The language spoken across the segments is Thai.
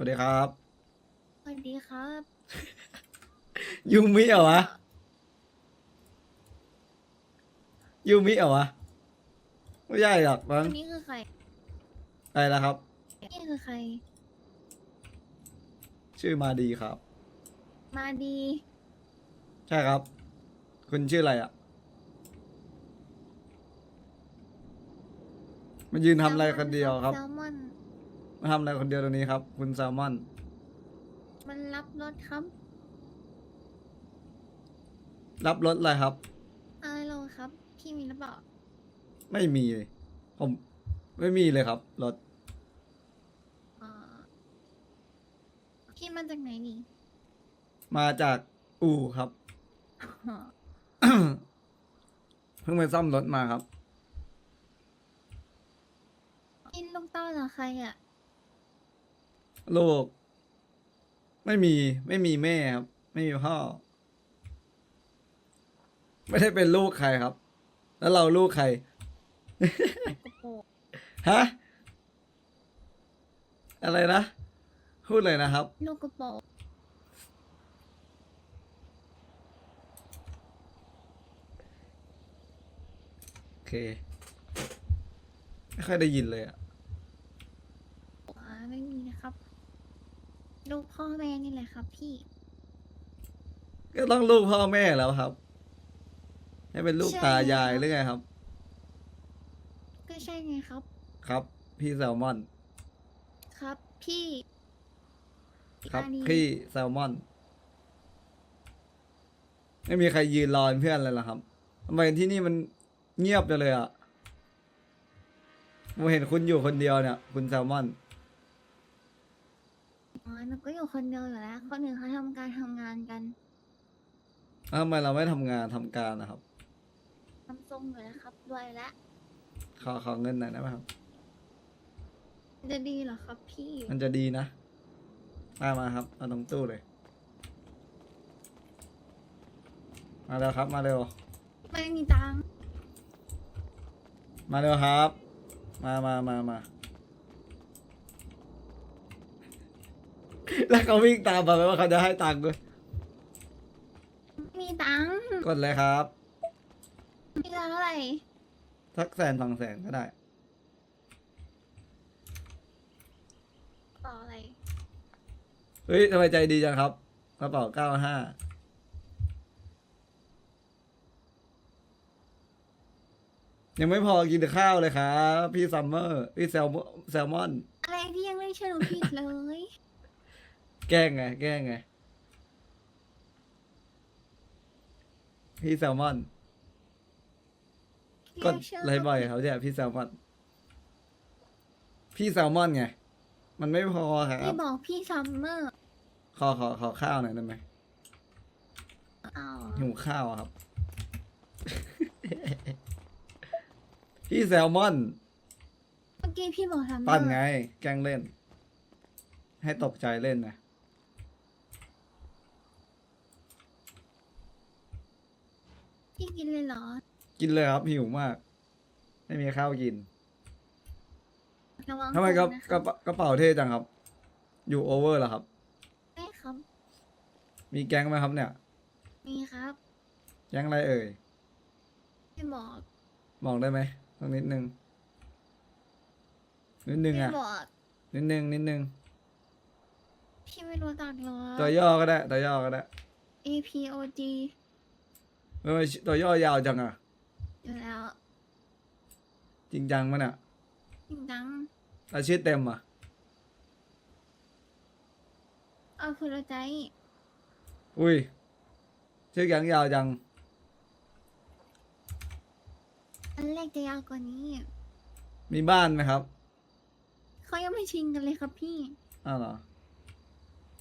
วัสดีครับ สวัสดีครับยูมิเหรอวะยูมิเหรอวะ ไม่ใช่หรอกมั้งอันนี้คือใครอะไรนะครับ นี่คือใคร ชื่อมาดีครับ มาดี ใช่ครับ คุณชื่ออะไรอะมายืนทำอะไรคนเดียวครับ แซลมอน มาทำอะไรคนเดียวตรงนี้ครับ คุณแซลมอน มันรับรถครับรับรถอะไรครับ อะไรลงครับ พี่มีหรือเปล่าไม่มีเลยผมไม่มีเลยครับรถอ่าพี่มาจากไหนนี่มาจากอู่ครับ อ๋อเพิ่งไปซ่อมรถมาครับ พี่ลูกเต้าเหรอใครอะ ลูก ไม่มีไม่มีแม่ครับ ไม่มีพ่อ ไม่ได้เป็นลูกใครครับ แล้วเราลูกใครกระโปรงฮะ อะไรนะ พูดเลยนะครับ ลูกกระโปรงโอเค ไม่ค่อยได้ยินเลยอะ อ่าไม่มีนะครับ ลูกพ่อแม่นี่แหละครับพี่ ก็ต้องลูกพ่อแม่แล้วครับ ให้เป็นลูกใช่ ตายายครับหรือไงครับ ก็ใช่ไงครับ ครับ พี่แซลมอน ครับพี่ครับมาดีพี่แซลมอน ไม่มีใครยืนรอเป็นเพื่อนเลยเหรอครับทำไมที่นี่มันเงียบจังเลยอะผมเห็นคุณอยู่คนเดียวเนี่ย คุณแซลมอน อ๋อหนูก็อยู่คนเดียวอยู่แล้วคนอื่นเขาทำการทำงานกันแล้วทำไมเราไม่ทำงานทำการนะครับทำทรงอยู่แล้วครับด้วยแล้วขอขอเงินหน่อยได้ไหมครับ จะดีเหรอครับพี่มันจะดีนะมามาครับเอาตรงตู้เลย มาเร็วครับ มาเร็ว ไม่มีตังค์มาเร็วครับ มามามามา แล้วเขาวิ่งตามมาไหมว่าเขาจะให้ตังค์ด้วยไม่มีตังค์กดเลยครับ มีตังค์เท่าไหร่สักแสนสองแสนก็ได้ ต่ออะไร เฮ้ยทำไมใจดีจังครับกระเป๋าเก้าห้ายังไม่พอกินข้าวเลยครับ พี่ซัมเมอร์ พี่แซลมแซลมอน อะไรพี่ยังไม่เชื่อหนูผิดเลย แกล้งไง แกล้งไง พี่แซลมอนพี่กดยังเชื่อะไรบ่อยเขาเนี่ยพี่แซลมอน พี่แซลมอนไง มันไม่พอครับพี่บอกพี่ซัมเมอร์ขอขอขอข้าวหน่อยได้ไหมอ้าวหิวข้าวอะครับ พี่แซลมอน เมื่อกี้พี่บอกซัมเมอร์ปั้นไง แกล้งเล่น ให้ตกใจเล่นนะ พี่กิน เลยเหรอ กินเลยครับหิวมาก ไม่มีข้าวกินระวังทำไมกระโดนนะคกระรับเป๋ากระเป๋าเท่จังครับ อยู่โอเวอร์เหรอครับได้ครับ มีแก๊งไหมครับเนี่ย มีครับแก๊งอะไรเอ่ยพี่บอกบอกได้ไหมสักนิดนึงนิดนึงพี่อะบอกนิดนึงนิดนึงพี่ไม่รู้จักเหรอตัวย่อก็ได้ตัวย่อก็ได้ A P O G เออตัวย่อยาวจังอะอยู่แล้วจริงจังมั้ยเนี่ยจริงจังอาชื่อเต็มอะเอาคุณใจ อุ้ยชื่อแก๊งยาวจัง อันแรกจะยาวกว่านี้ มีบ้านไหมครับเขายังไม่ชิงกันเลยครับพี่ อ้าวเหรอ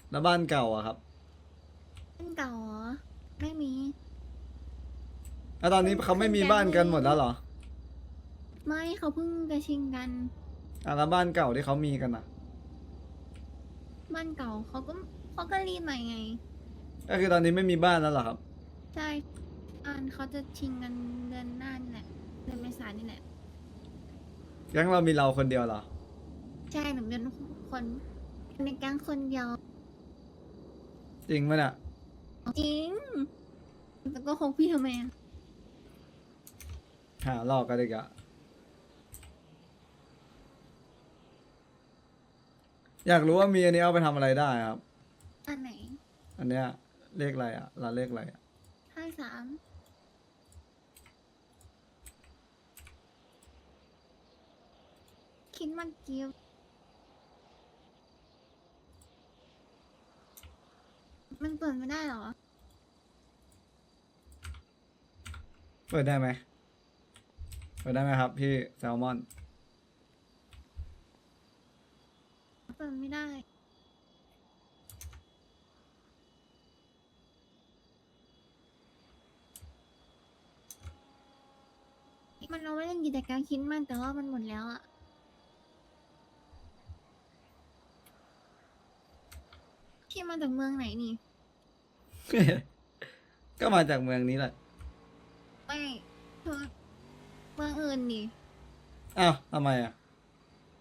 แล้วบ้านเก่าอะครับเป็นเก่าเหรอไม่มี แล้วตอนนี้เขาไม่มีบ้านกันหมดแล้วเหรอไม่เขาเพิ่งจะชิงกัน อะแล้วบ้านเก่าที่เขามีกันอะ บ้านเก่าเขาก็เขาก็รีบใหม่ไง ก็คือตอนนี้ไม่มีบ้านแล้วเหรอครับ ใช่อันเขาจะชิงกันเดือนหน้านี่แหละเดือนเมษายนนี่แหละ แก๊งเรามีเราคนเดียวเหรอ ใช่หนูเป็นคนในแก๊งคนเดียวจริงไหมเนี่ย จริงแต่ก็คงพี่ทำไมอะ หาหลอกกันอีกอะอยากรู้ว่ามีอันนี้เอาไปทำอะไรได้ครับ อันไหนอันเนี้ยเลขอะไรอะร้านเลขอะไรอะห้าสามคิดมันเกียวมันเปิดไม่ได้เหรอ เปิดได้ไหมเปิดได้ไหมครับ พี่แซลมอน เปิดไม่ได้ มันเอาไว้เล่นกิจกรรมคิดมันแต่ว่ามันหมดแล้วอะพี่มาจากเมืองไหนนี่ ก็มาจากเมืองนี้แหละ ไม่เธอ เมืองอื่นนี่อ้าวทำไมอะ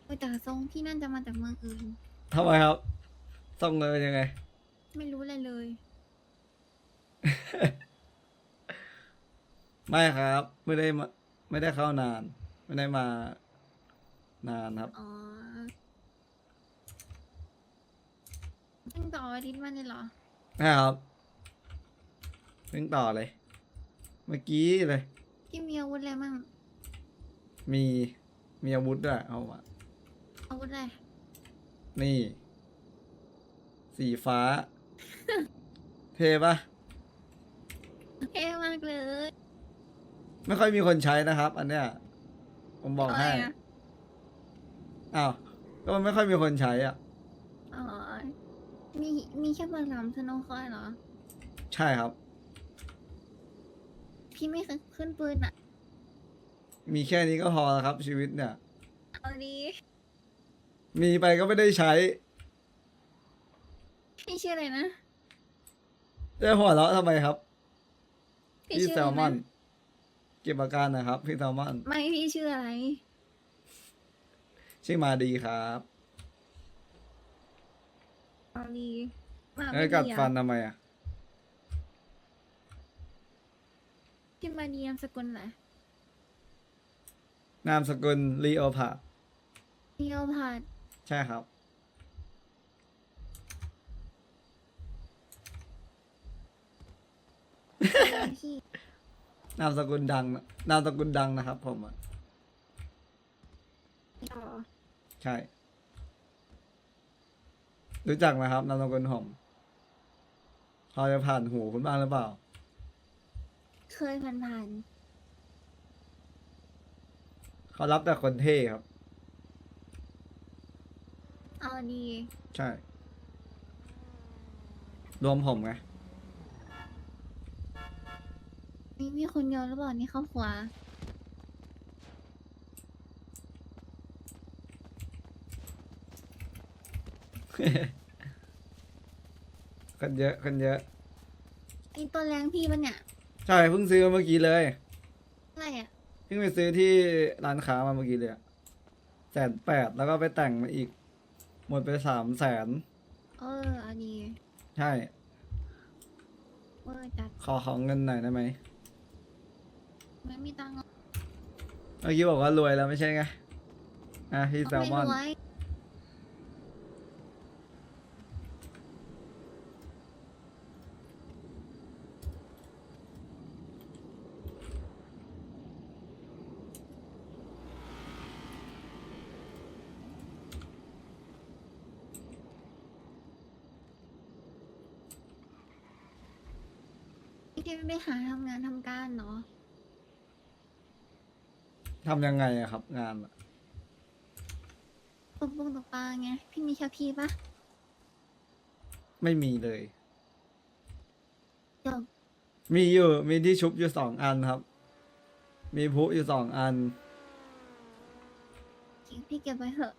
เออแต่ทรงพี่นั่นจะมาจากเมืองอื่น ทำไมครับส่งเลยยังไง ไม่รู้อะไรเลย ไม่ครับ ไม่ได้มาไม่ได้เข้านาน ไม่ได้มา นานครับ อ๋อตั้งต่ออาทิตย์มันเลยเหรอ นะครับเพิ่งต่อเลย เมื่อกี้เลย พี่มีอาวุธอะไรมั่ง มีมีอาวุธด้วยเอามาอาวุธอะไรนี่ สีฟ้า เท่ปะเท่มากเลยไม่ค่อยมีคนใช้นะครับ อันเนี้ยผมบอกให้อะไรอะอ้าวก็มันไม่ค่อยมีคนใช้อะ อ๋อ มีมีแค่เบอร์สามสโนว์คอยเหรอ ใช่ครับ พี่ไม่เคยขึ้นปืนอะ มีแค่นี้ก็พอแล้วครับ ชีวิตเนี่ย เอาดีมีไปก็ไม่ได้ใช้พี่ชื่ออะไรนะได้หัวเราะทำไมครับ พี่พี่ชื่แซอลอะไรมอนนะเก็บอาการนะครับ พี่แซลมอนไม่พี่ชื่ออะไร ชื่อมาดีครับเอาดีมาแล้วไม่กัดดีอะฟันทำไมอะ พี่มาดีนามสกุลอะไร นามสกุลลีโอพาเดียวผัดใช่ครับ พี่นามสกุลดังนะนามสกุลดังนะครับผมอะต่อใช่ รู้จักไหมครับนามสกุลผมพอจะผ่านหูคุณบ้างหรือเปล่า เคยผ่านผ่าน เขารับแต่คนเท่ครับๆเอาดีใช่ รวมผมไง นี่มีคนเดียวหรือเปล่านี่ครอบครัวคนเยอะคนเยอะไอตัวแรงพี่ปะเนี่ย ใช่เพิ่งซื้อมาเมื่อกี้เลยอะไรอะ เพิ่งไปซื้อที่ร้านค้ามาเมื่อกี้เลยอะแสนแปดแล้วก็ไปแต่งมาอีก หมดไปสามแสนเออเอาดีใช่ เวอร์จัดขอของเงินหน่อยได้ไหมไม่มีตังค์หรอกเมื่อกี้บอกว่ารวยแล้วไม่ใช่ไงอะพี่แซลมอนไรวย ที่ไม่ไปหาทำงานทำการเนาะทำยังไงอะครับ งานอะตกปงตกปลาไง พี่มีแค่พี่ปะไม่มีเลย จบมีอยู่มีที่ชุบอยู่สองอันครับ มีพลุอยู่สองอัน พี่เก็บไว้เถอะ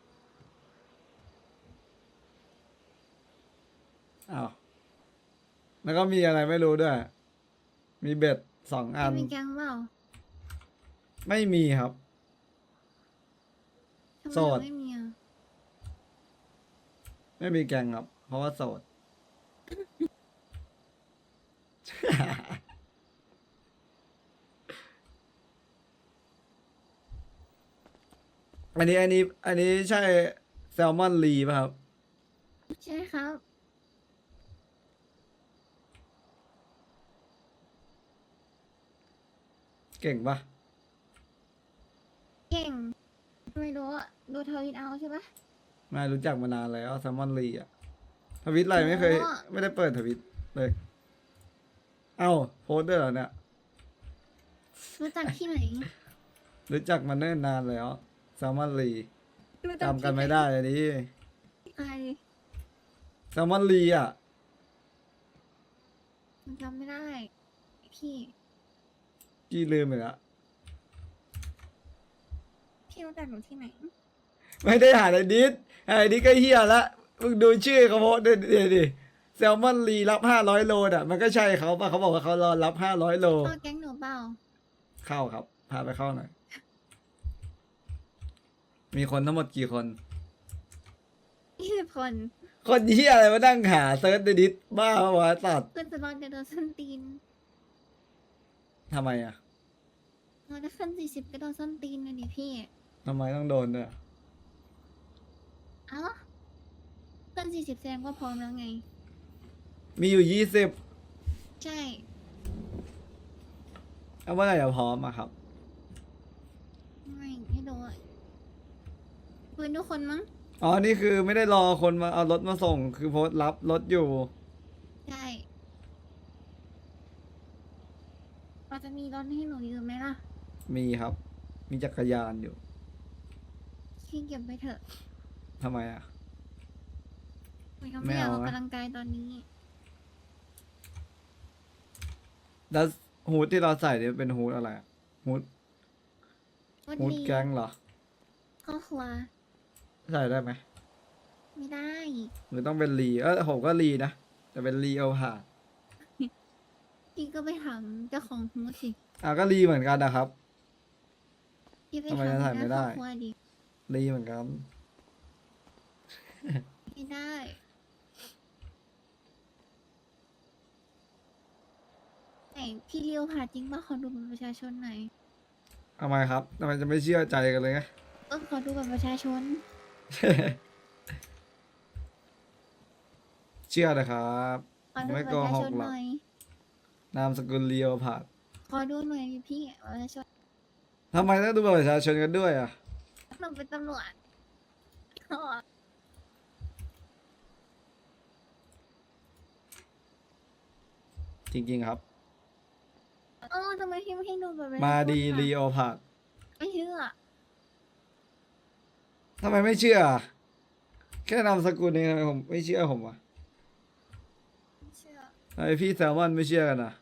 อ้าว แล้วก็มีอะไรไม่รู้ด้วย มีเบ็ดสองอัพี่นมีแกงเปล่าไม่มีครับ ทำไมโสดไม่มีอะไม่มีแกงครับ เพราะว่าโสด อันนี้อันนี้ อันนี้ใช่แซลมอนลีป่ะครับ ใช่ครับ ก่งปะเก่ง ไม่รู้อะดูทวิตเอาใช่ปะ ไม่รู้จักมานานแล้วแซลมอนลีอะทวิตอะไรไม่เคย อ๋อ ไม่ได้เปิดทวิตเลย เอ้าโพสต์ด้วยเหรอเนี่ย รู้จักที่ไหนรู้จักมาเนิ่นนานแล้วแซลมอนลีรู้จัจำกันไม่ได้อันนี้ใครแซลมอนลีอะจำไม่ได้พี่ กี่ลืมไปละพี่รู้จักหนูที่ไหน ไม่ได้หาในดิสไอ้ดิสก็เฮียละมึงดูชื่อเขาโพสต์ดิดิดิแซลมอนลีรับห้าร้อยโลอะ มันก็ใช่เขาปะเขาบอกว่าเขารอรับห้าร้อยโล เข้าแก๊งหนูเปล่าเข้าครับ พาไปเข้าหน่อย มีคนทั้งหมดกี่คน ยี่สิบคนคนเฮียอะไรมานั่งหาเซิร์ชในดิสบ้าปะวะสัตว์ขึ้นจะรอนจะโดนส้นตีน ทำไมอะเราจะขึ้นสี่สิบก็โดนส้นตีนเลยดิพี่ ทำไมต้องโดนด้วยเอ้าขึ้นสี่สิบแสดงว่าพร้อมแล้วไง มีอยู่ยี่สิบใช่ เอาเมื่อไหร่จะพร้อมอะครับ ไม่ให้ดูอะปืนทุกคนมั้ง อ๋อ นี่คือไม่ได้รอคนมาเอารถมาส่ง คือโพสต์รับรถอยู่ ใช่ เราจะมีรถให้หนูยืมไหมล่ะมีครับ มีจักรยานอยู่พี่เก็บไปเถอะทำไมอะ หนูยังไม่ไม่อยากเอาออกนะกำลังกายตอนนี้ แล้วฮูดที่เราใส่เนี่ยเป็นฮูดอะไรอะฮูดวันฮูดนี้แก๊งเหรอ ครอบครัวใส่ได้ไหมไม่ได้ หรือต้องเป็นลีเออผมก็ลีนะแต่เป็นลีเอาผ่า พี่ก็ไปถามเจ้าของฮูดสิอะก็ลีเหมือนกันนะครับ พี่ไปทำไมถามจะใส่หัวหไม่น้าได้ ครอบครัวดิลีเหมือนกัน ไม่ได้ ไหนพี่เลี้ยวผ่าจริงป่ะขอดูบัตรประชาชนหน่อยทำไมครับทำไมจะไม่เชื่อใจกันเลยไง เออขอดูบัตรประชาชน เชื่อนะครับ ขอดูไม่บัตรโกประชาหชกนหรหอกน่อย นามสกุลเลียวผ่าขอดูหน่อยดิพี่บัตรประชาชนทำไมต้องดูบัตรประชาชนกันด้วยอะ หนูเป็นตำรวจอ๋อจริง ๆ ครับ เออทำไมพี่ไม่ให้ดูบัตรประชาชนมาดีอะลีโอผ่าไม่เชื่อทำไมไม่เชื่อ แค่นามสกุลเองทำไมผมไม่เชื่อผมอะไม่เชื่อทำไมพี่แซลมอนไม่เชื่อกันอะ